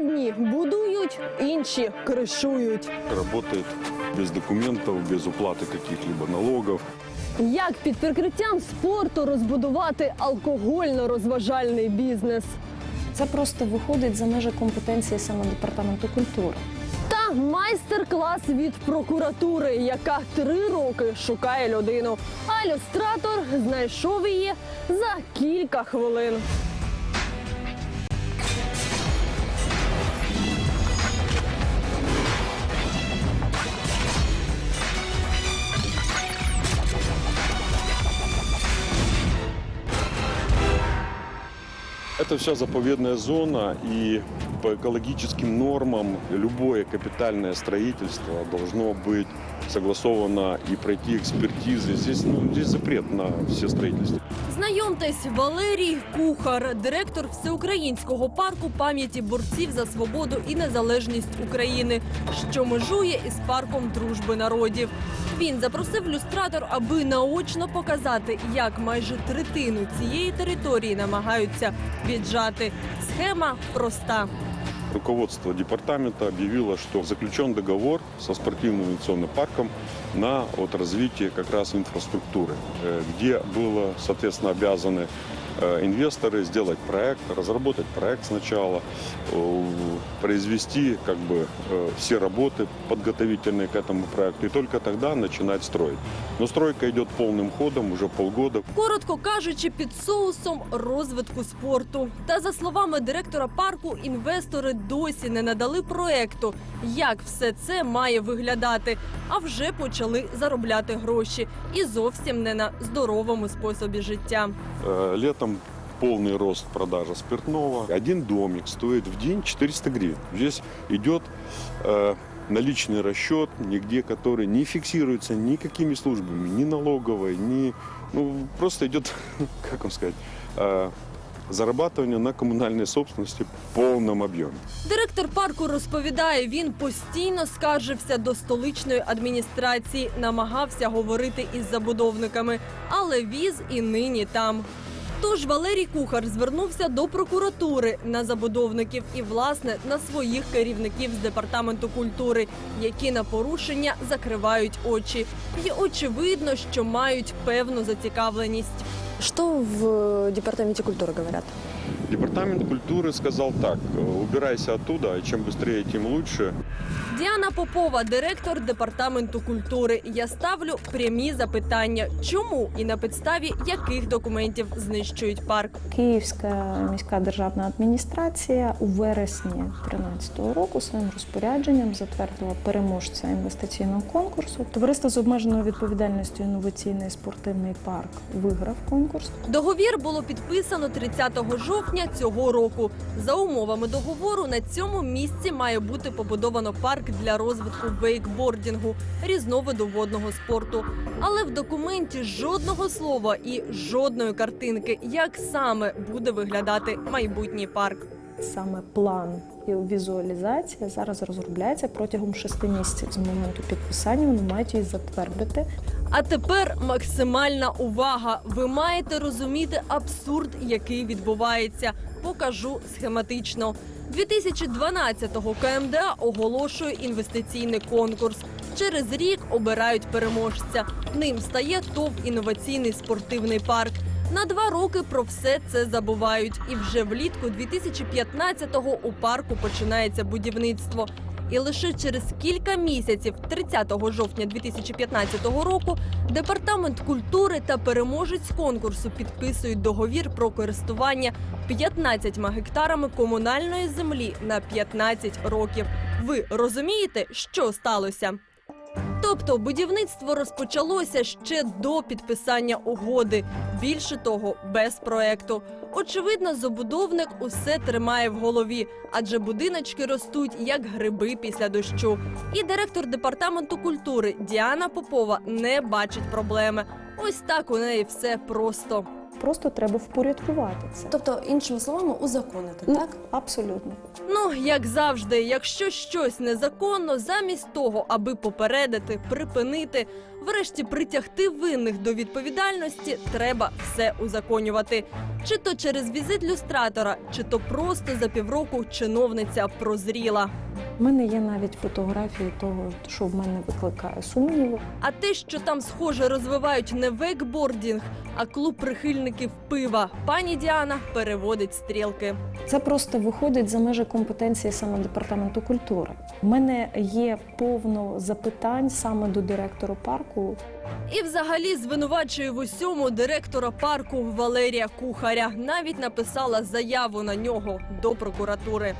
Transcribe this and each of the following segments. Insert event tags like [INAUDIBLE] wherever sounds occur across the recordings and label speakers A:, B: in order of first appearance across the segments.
A: Одні будують, інші кришують.
B: Работает без документов, без уплаты каких-либо налогов.
A: Як під прикриттям спорту розбудувати алкогольно-розважальний бізнес?
C: Це просто виходить за межі компетенції саме департаменту культури.
A: Та майстер-клас від прокуратури, яка три роки шукає людину. А ілюстратор знайшов її за кілька хвилин.
B: Это вся заповедная зона, и по экологическим нормам любое капитальное строительство должно быть согласовано и пройти экспертизы. Здесь, ну, здесь запрет на все строительства.
A: Знайомтесь, Валерій Кухар, директор всеукраїнського парку пам'яті борців за свободу і незалежність України, що межує із парком дружби народів. Він запросив люстратор, аби наочно показати, як майже третину цієї території намагаються віджати. Схема проста
B: Руководство департамента объявило, что заключен договор со спортивным инвестиционным парком на вот развитие как раз инфраструктуры, э, где было, соответственно, обязаны э, инвесторы сделать проект, разработать проект сначала, э, произвести как бы э, все работы подготовительные к этому проекту и только тогда начинать строить. Но стройка идет полным ходом уже полгода.
A: Коротко кажучи, під соусом розвитку спорту. Та за словами директора парку, інвестори досі не надали проекту, як все це має виглядати, а вже почали заробляти гроші і зовсім не на здоровому способі життя.
B: Э, Летом полный рост продажи спиртного. Один домик стоит в день 400 гривен. Здесь идет э, наличный расчет, нигде который не фиксируется никакими службами, ни налоговой, ни... Ну, просто идет, [LAUGHS] как вам сказать, э, зарабатывание на коммунальной собственности в полном объеме.
A: Директор парку розповідає, він постійно скаржився до столичної адміністрації, намагався говорити із забудовниками, але віз і нині там. Тож Валерій Кухар звернувся до прокуратури на забудовників і, власне, на своїх керівників з департаменту культури, які на порушення закривають очі. І очевидно, що мають певну зацікавленість.
C: Що в департаменті культури говорять?
B: Департамент культуры сказал так, э, убирайся оттуда, и чем быстрее, тем лучше.
A: Діана Попова, директор департаменту культури. Я ставлю прямі запитання, чому і на підставі яких документів знищують парк.
C: Київська міська державна адміністрація у вересні 2013 року своїм розпорядженням затвердила переможця інвестиційного конкурсу. Товариство з обмеженою відповідальністю інноваційний спортивний парк виграв конкурс.
A: Договір було підписано 30 жовтня цього року. За умовами договору на цьому місці має бути побудовано парк для розвитку вейкбордінгу, різновиду водного спорту. Але в документі жодного слова і жодної картинки, як саме буде виглядати майбутній парк.
C: Саме план і візуалізація зараз розробляється протягом шести місяців з моменту підписання. Вони мають її затвердити.
A: А тепер максимальна увага. Ви маєте розуміти абсурд, який відбувається. Покажу схематично. 2012-го КМДА оголошує інвестиційний конкурс. Через рік обирають переможця. Ним стає ТОВ інноваційний спортивний парк. На два роки про все це забувають. І вже влітку 2015-го у парку починається будівництво. І лише через кілька місяців, 30 жовтня 2015 року, департамент культури та переможець конкурсу підписують договір про користування 15 гектарами комунальної землі на 15 років. Ви розумієте, що сталося? Тобто будівництво розпочалося ще до підписання угоди. Більше того, без проекту. Очевидно, забудовник усе тримає в голові, адже будиночки ростуть як гриби після дощу. І директор департаменту культури Діана Попова не бачить проблеми. Ось так у неї все просто.
C: Просто треба впорядкувати це.
D: Тобто, іншими словами, узаконити,
C: Ну,
D: так?
C: Абсолютно.
A: Ну, як завжди, якщо щось незаконно, замість того, аби попередити, припинити, врешті притягти винних до відповідальності, треба все узаконювати. Чи то через візит люстратора, чи то просто за півроку чиновниця прозріла.
C: У мене є навіть фотографії того, що в мене викликає сумніви.
A: А те, що там схоже розвивають не вейкбордінг, а клуб прихильників пива, пані Діана переводить стрілки.
C: Це просто виходить за межі компетенції саме департаменту культури. У мене є повно запитань саме до директора парку.
A: І взагалі звинувачує в усьому директора парку Валерія Кухаря. Навіть написала заяву на нього до прокуратури.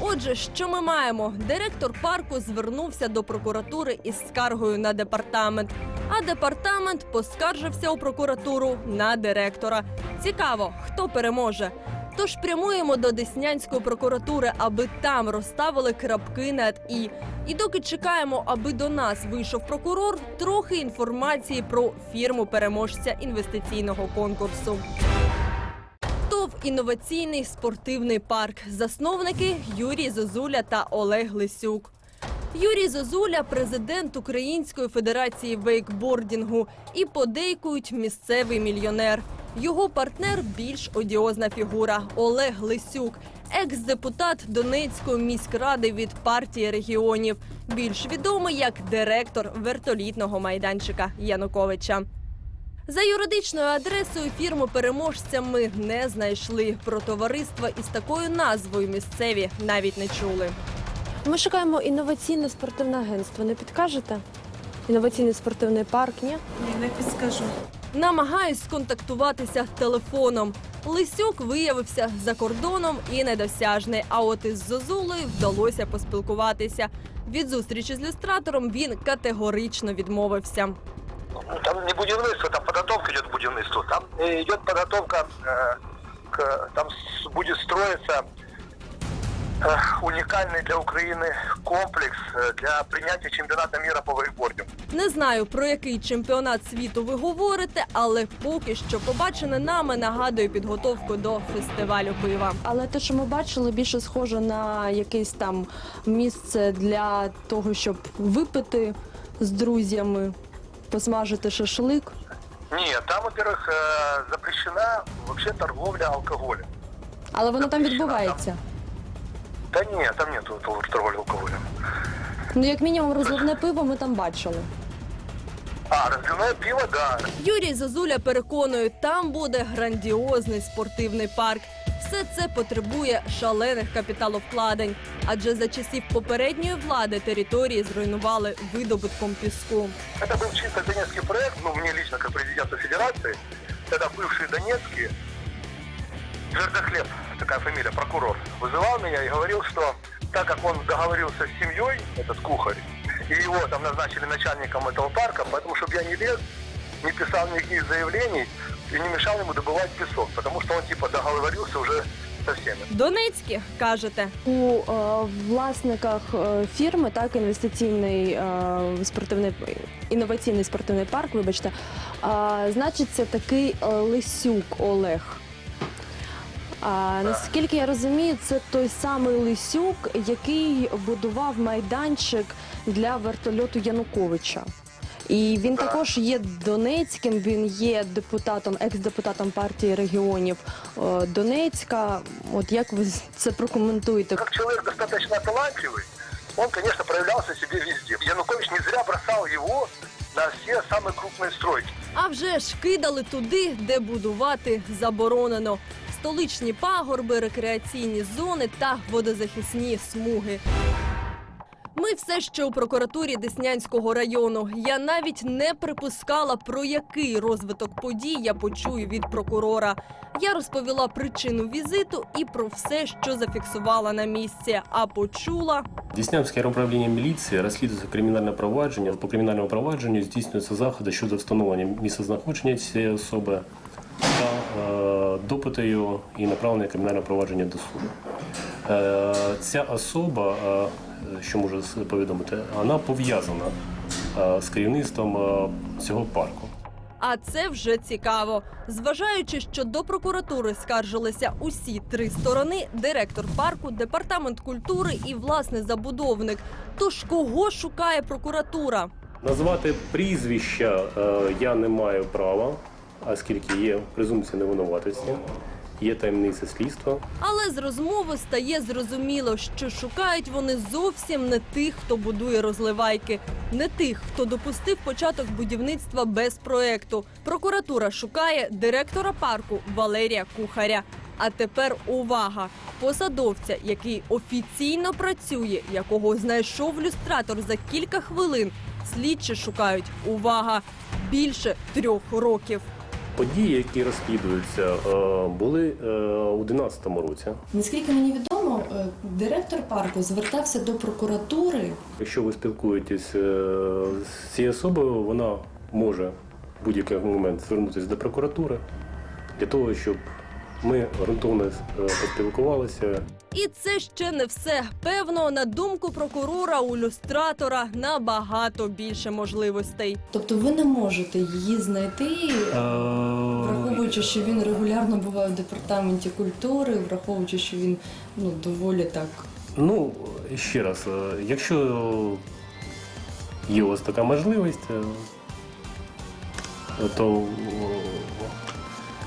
A: Отже, що ми маємо? Директор парку звернувся до прокуратури із скаргою на департамент. А департамент поскаржився у прокуратуру на директора. Цікаво, хто переможе. Тож прямуємо до Деснянської прокуратури, аби там розставили крапки над і. І доки чекаємо, аби до нас вийшов прокурор, трохи інформації про фірму переможця інвестиційного конкурсу. ТОВ інноваційний спортивний парк. Засновники Юрій Зозуля та Олег Лисюк. Юрій Зозуля президент Української федерації вейкбордінгу і подейкують місцевий мільйонер. Його партнер більш одіозна фігура Олег Лисюк, екс-депутат Донецької міськради від партії регіонів, більш відомий як директор вертолітного майданчика Януковича. За юридичною адресою фірму переможця ми не знайшли. Про товариства із такою назвою місцеві навіть не чули.
D: Ми шукаємо інноваційне спортивне агентство. Не підкажете? Інноваційний спортивний парк, ні?
E: Ні, не підскажу.
A: Намагаюсь сконтактуватися телефоном. Лисюк виявився за кордоном і недосяжний. А от із Зозулею вдалося поспілкуватися. Від зустрічі з люстратором він категорично відмовився.
F: Ну, там не будівництво, там подготовка идет к будівництву. Там э, идет подготовка э, к, там с- будет строиться э, уникальный для Украины комплекс э, для принятия чемпионата мира по вейкбордингу.
A: Не знаю про який чемпіонат світу ви говорите, але поки що побачене нами нагадує підготовку до фестивалю пива.
D: Але те, що ми бачили, більше схоже на якесь там місце для того, щоб випити з друзями, посмажити шашлик.
F: Нет, там, во-первых, э, запрещена вообще торговля алкоголем.
D: Але воно там відбувається.
F: Да нет, там нет торговли алкоголем.
D: Ну, як мінімум, розливне пиво ми там бачили.
F: А, разливное пиво, да.
A: Юрій Зозуля переконує, там буде грандіозний спортивний парк. Все це потребує шалених капіталовкладень, адже за часів попередньої влади території зруйнували видобутком піску.
F: Это был чисто донецкий проект, ну, мне лично, как президенту Федерации, тогда бывший донецкий, Твердохлеб, такая фамилия, прокурор, вызывал меня и говорил, что так как он договорился с семьей, этот кухарь, и его там назначили начальником этого парка, поэтому, чтобы я не лез, не писал никаких заявлений и не мешал ему добывать песок, потому что он типа договорился уже со всеми.
A: Донецькі кажете,
D: У е, власниках е, фірми, так, інвестиційний е, спортивний інноваційний спортивний парк, вибачте, е, значиться такий е, Лисюк Олег. А наскільки я розумію, це той самий Лисюк, який будував майданчик для вертольоту Януковича. І він також є Донецьким, він є депутатом, екс-депутатом партії регіонів е, Донецька. От як ви це прокоментуєте?
F: Как человек достаточно талантливый, он, конечно, проявлялся себе везде. Янукович не зря бросал его на все самые крупные стройки.
A: а вже ж кидали туди, де будувати заборонено. Столичні пагорби, рекреаційні зони та водозахисні смуги. Ми все ще у прокуратурі Деснянського району. Я навіть не припускала, про який розвиток подій я почую від прокурора. Я розповіла причину візиту і про все, що зафіксувала на місці. А почула
G: Діснянське управління міліції розслідується кримінальне провадження. По кримінальному провадженню здійснюються заходи щодо встановлення місцезнаходження цієї особи та допиту його і направлення кримінального провадження до суду. Е, ця особа, е, що можу повідомити, вона пов'язана е, з керівництвом цього парку.
A: А це вже цікаво. Зважаючи, що до прокуратури скаржилися усі три сторони: директор парку, департамент культури і власне забудовник. Тож кого шукає прокуратура?
G: Назвати прізвища я не маю права, оскільки є презумпція невинуватості, є таємниця слідства.
A: Але з розмови стає зрозуміло, що шукають вони зовсім не тих, хто будує розливайки, не тих, хто допустив початок будівництва без проекту. Прокуратура шукає директора парку Валерія Кухаря. А тепер увага! Посадовця, який офіційно працює, якого знайшов люстратор за кілька хвилин. Слідчі шукають увага більше трьох років.
G: Події, які розслідуються, е, були е, у 2011 році.
E: Наскільки мені відомо, е, директор парку звертався до прокуратури.
G: Якщо ви спілкуєтесь з цією особою, вона може в будь-який момент звернутися до прокуратури для того, щоб ми ґрунтовно е, поспілкувалися.
A: І це ще не все. Певно, на думку прокурора у люстратора набагато більше можливостей.
E: Тобто ви не можете її знайти, враховуючи, що він регулярно буває в департаменті культури, враховуючи, що він ну доволі так.
G: Ну, ще раз, е, якщо є у вас така можливість, е, то е,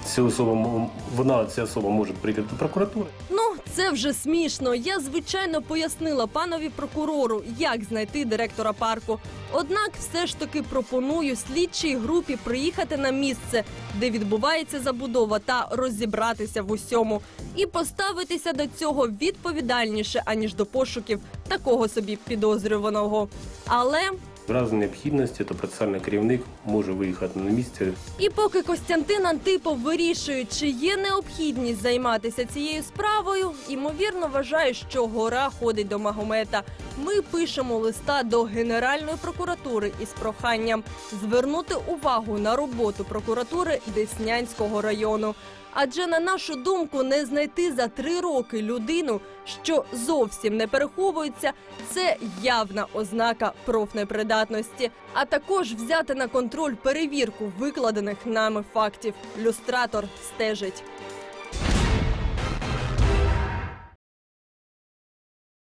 G: ця особа, вона, ця особа може приїхати до прокуратури.
A: Ну, це вже смішно. Я звичайно пояснила панові прокурору, як знайти директора парку. Однак, все ж таки пропоную слідчій групі приїхати на місце, де відбувається забудова, та розібратися в усьому і поставитися до цього відповідальніше аніж до пошуків такого собі підозрюваного. Але
G: В разі необхідності, то процесуальний керівник може виїхати на місце
A: І поки Костянтин Антипов вирішує, чи є необхідність займатися цією справою, ймовірно вважає, що гора ходить до Магомета. Ми пишемо листа до Генеральної прокуратури із проханням звернути увагу на роботу прокуратури Деснянського району. Адже на нашу думку, не знайти за три роки людину, що зовсім не переховується, це явна ознака профнепридатності. А також взяти на контроль перевірку викладених нами фактів. Люстратор стежить.